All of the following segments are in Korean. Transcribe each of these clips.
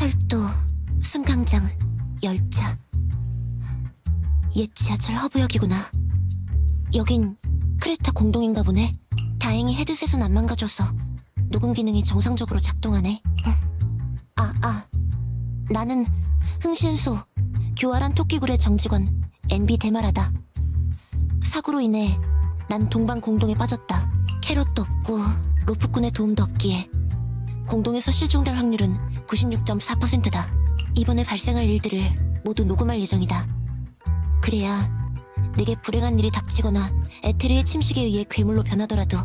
철도, 승강장, 열차. 옛 지하철 허브역이구나. 여긴 크레타 공동인가 보네. 다행히 헤드셋은 안 망가져서 녹음 기능이 정상적으로 작동하네. 응. 아, 아. 나는 흥신소 교활한 토끼굴의 정직원 NB 대마라다. 사고로 인해 난 동방 공동에 빠졌다. 캐럿도 없고 로프꾼의 도움도 없기에 공동에서 실종될 확률은 96.4%다. 이번에 발생할 일들을 모두 녹음할 예정이다. 그래야 내게 불행한 일이 닥치거나 에테르의 침식에 의해 괴물로 변하더라도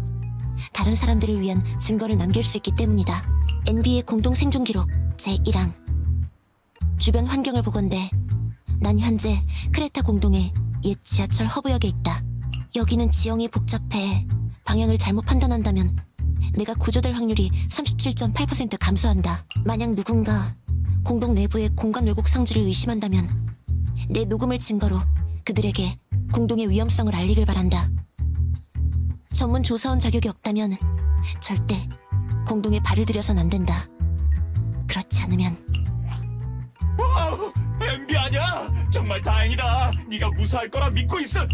다른 사람들을 위한 증거를 남길 수 있기 때문이다. NB의 공동 생존 기록 제1항 주변 환경을 보건대 난 현재 크레타 공동의 옛 지하철 허브역에 있다. 여기는 지형이 복잡해 방향을 잘못 판단한다면 내가 구조될 확률이 37.8% 감소한다. 만약 누군가 공동 내부의 공간 왜곡 성질을 의심한다면 내 녹음을 증거로 그들에게 공동의 위험성을 알리길 바란다. 전문 조사원 자격이 없다면 절대 공동에 발을 들여선 안 된다. 그렇지 않으면 MB 아니야? 정말 다행이다. 네가 무사할 거라 믿고 있어. 어,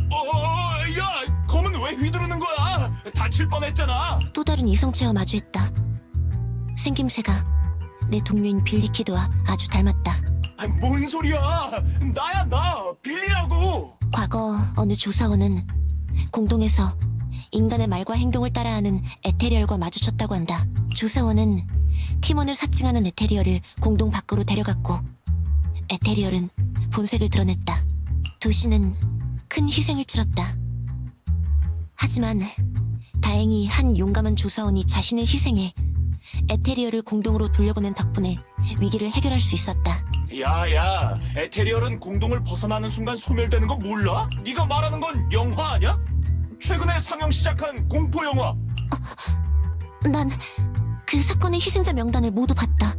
야, 검은 왜 휘두르는 거야? 다칠 뻔했잖아. 또 다른 이성체와 마주했다. 생김새가 내 동료인 빌리키드와 아주 닮았다. 아, 뭔 소리야? 나야 나 빌리라고. 과거 어느 조사원은 공동에서 인간의 말과 행동을 따라하는 에테리얼과 마주쳤다고 한다. 조사원은 팀원을 사칭하는 에테리얼을 공동 밖으로 데려갔고 에테리얼은 본색을 드러냈다. 도시는 큰 희생을 치렀다. 하지만 다행히 한 용감한 조사원이 자신을 희생해 에테리얼을 공동으로 돌려보낸 덕분에 위기를 해결할 수 있었다. 야야, 에테리얼은 공동을 벗어나는 순간 소멸되는 거 몰라? 네가 말하는 건 영화 아니야? 최근에 상영 시작한 공포 영화. 난 그 사건의 희생자 명단을 모두 봤다.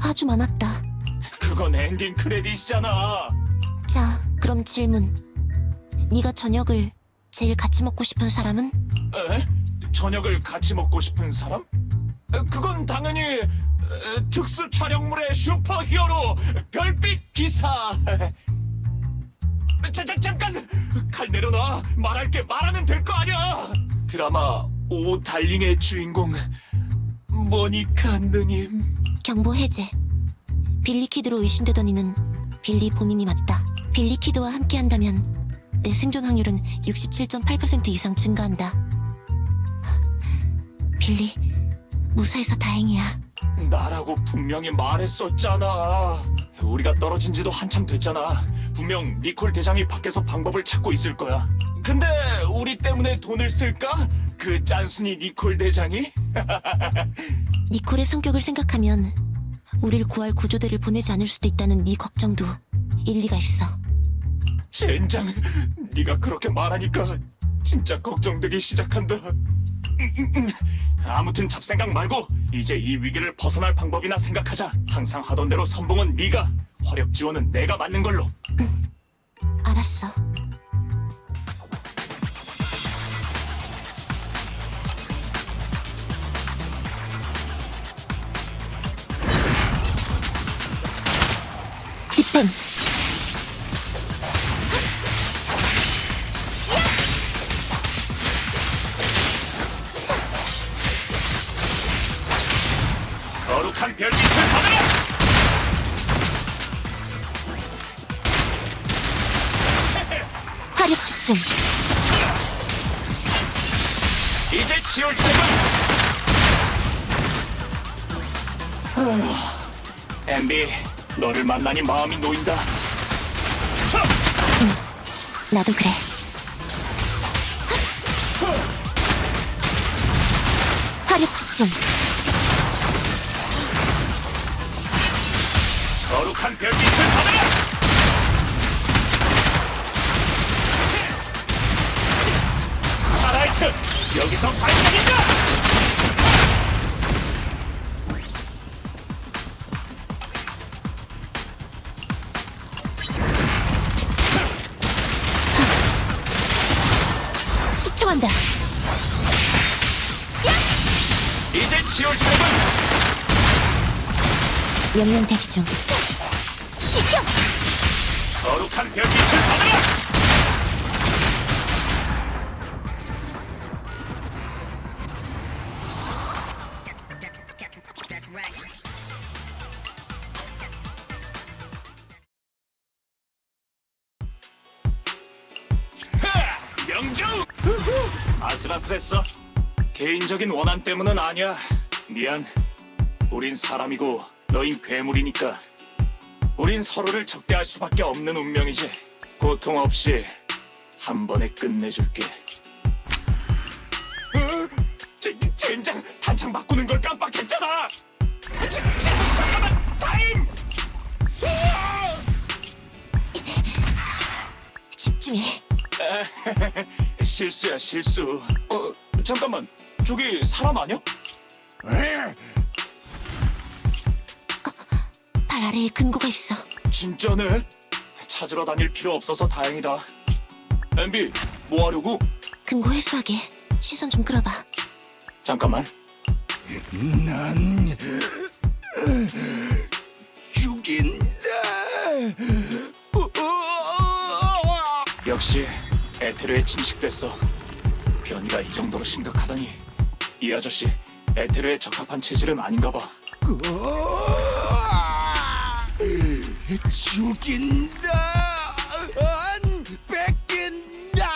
아주 많았다. 그건 엔딩 크레딧이잖아. 자, 그럼 질문. 네가 저녁을 제일 같이 먹고 싶은 사람은? 에? 저녁을 같이 먹고 싶은 사람? 에, 그건 당연히 에, 특수 촬영물의 슈퍼히어로 별빛 기사. 자, 자, 잠깐 칼 내려놔 말할 게 말하면 될 거 아니야. 드라마 오 달링의 주인공 모니카 누님. 경보 해제. 빌리 키드로 의심되던 이는 빌리 본인이 맞다. 빌리 키드와 함께한다면 내 생존 확률은 67.8% 이상 증가한다. 빌리, 무사해서 다행이야. 나라고 분명히 말했었잖아. 우리가 떨어진 지도 한참 됐잖아. 분명 니콜 대장이 밖에서 방법을 찾고 있을 거야. 근데 우리 때문에 돈을 쓸까? 그 짠순이 니콜 대장이? 니콜의 성격을 생각하면 우릴 구할 구조대를 보내지 않을 수도 있다는 네 걱정도 일리가 있어. 젠장, 네가 그렇게 말하니까 진짜 걱정되기 시작한다. 음, 음, 음. 아무튼 잡생각 말고 이제 이 위기를 벗어날 방법이나 생각하자. 항상 하던 대로 선봉은 네가, 화력 지원은 내가 맞는 걸로. 알았어. 집행. 거룩한 별빛을 받아라! 화력 집중. 이제 치울 차례군! 엠비, 너를 만나니 마음이 놓인다. 쳐! 나도 그래. 화력 집중. 명령 대기 중. 거룩한 별빛을 받아라! 하! 명중! 아슬아슬했어. 개인적인 원한 때문은 아니야. 미안. 우린 사람이고 너흰 괴물이니까. 우린 서로를 적대할 수밖에 없는 운명이지. 고통 없이 한 번에 끝내줄게. 어? 제, 젠장 탄창 바꾸는 걸 깜빡했잖아. 자, 자, 잠깐만 타임. 으아! 집중해. 실수야 실수. 어 잠깐만 저기 사람 아니야? 발 아래에 근거가 있어. 진짜네. 찾으러 다닐 필요 없어서 다행이다. 엠비 뭐 하려고? 근거 회수하게. 시선 좀 끌어봐. 잠깐만. 난 죽인다. 역시 에테르에 침식됐어. 변이가 이 정도로 심각하다니 이 아저씨 에테르에 적합한 체질은 아닌가 봐. 죽인다. 안 뺏긴다.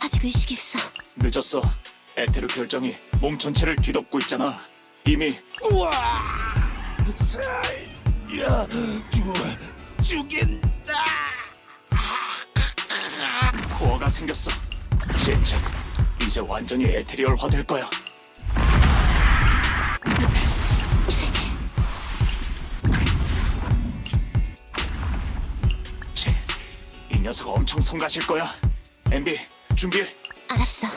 아직 의식이 있어. 늦었어. 에테르 결정이 몸 전체를 뒤덮고 있잖아. 이미 우와! 살려 주 죽인다. 코어가 생겼어. 진짜 이제 완전히 에테리얼화 될 거야. 녀석 엄청 성가실 거야. 엠비 준비해. 알았어.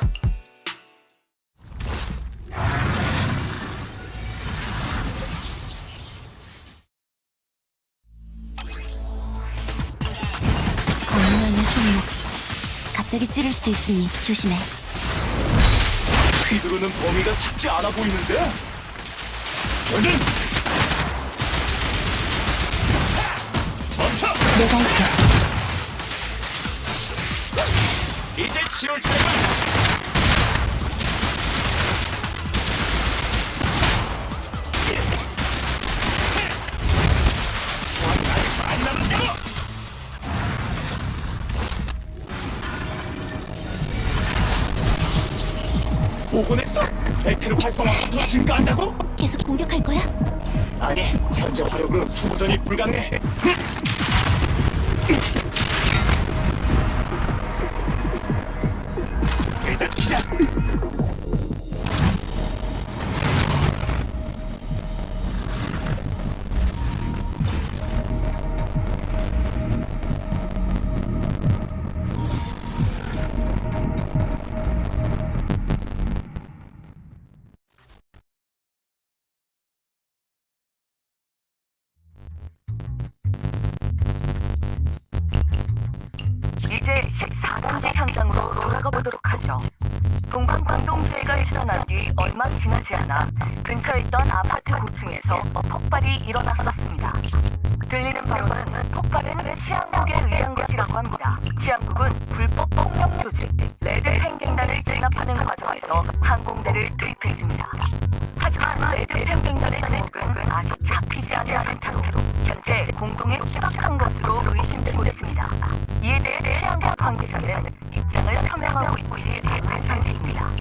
건강의 손목. 갑자기 찌를 수도 있으니 조심해. 휘두르는 범위가 작지 않아 보이는데? 조준! 멈춰! 내가 할게. 치료를 차례다! 중앙까지 많이 남았냐고! 오곤했어! 에테르 활성화 속도 증가한다고? 계속 공격할 거야? 아니, 현재 화력으로는 소모전이 불가능해. 이제 14단계 현장으로 돌아가 보도록. 동방광동주의가 일어난 뒤 얼마 지나지 않아 근처에 있던 아파트 고층에서 폭발이 일어났었습니다. 들리는 바로는 폭발은 치안국에 의한 것이라고 합니다. 치안국은 불법 폭력 조직 레드 행갱단을 진압하는 과정에서 항공대를 투입했습니다. 하지만 레드 행갱단의 주목은 아직 잡히지 않은 채로 현재 공동에 추락한 것으로 의심되고 있습니다. 이에 대해 치안과 관계자는 입장을 표명하고 있지 않은 상태입니다.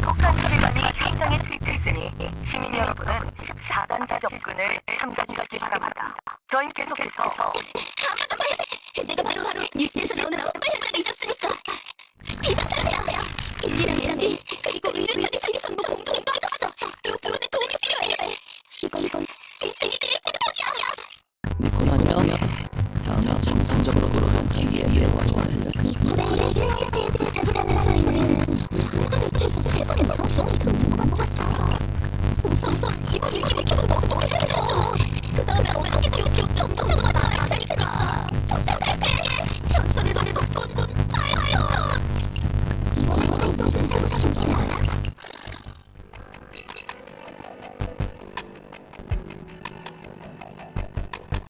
폭탄 수리관이 현장에 투입됐으니 시민 여러분은 14단계 접근을 참작하기 바랍니다. 저희 계속해서 내가 바로 바로 뉴스에서 나오는 폭발 현장에 있었으니까 비상사람이야. 1이랑 1이 그리고 의료인의 실이 전부 이번 일기 위키도 너도 해줘. 그 다음에 어떻게 뷰뷰 정정사고가 나와야 하니까. 부탁할게. 전설의 소리로 꾼꾼 파이어. 이번에 무슨 사고가 생기나?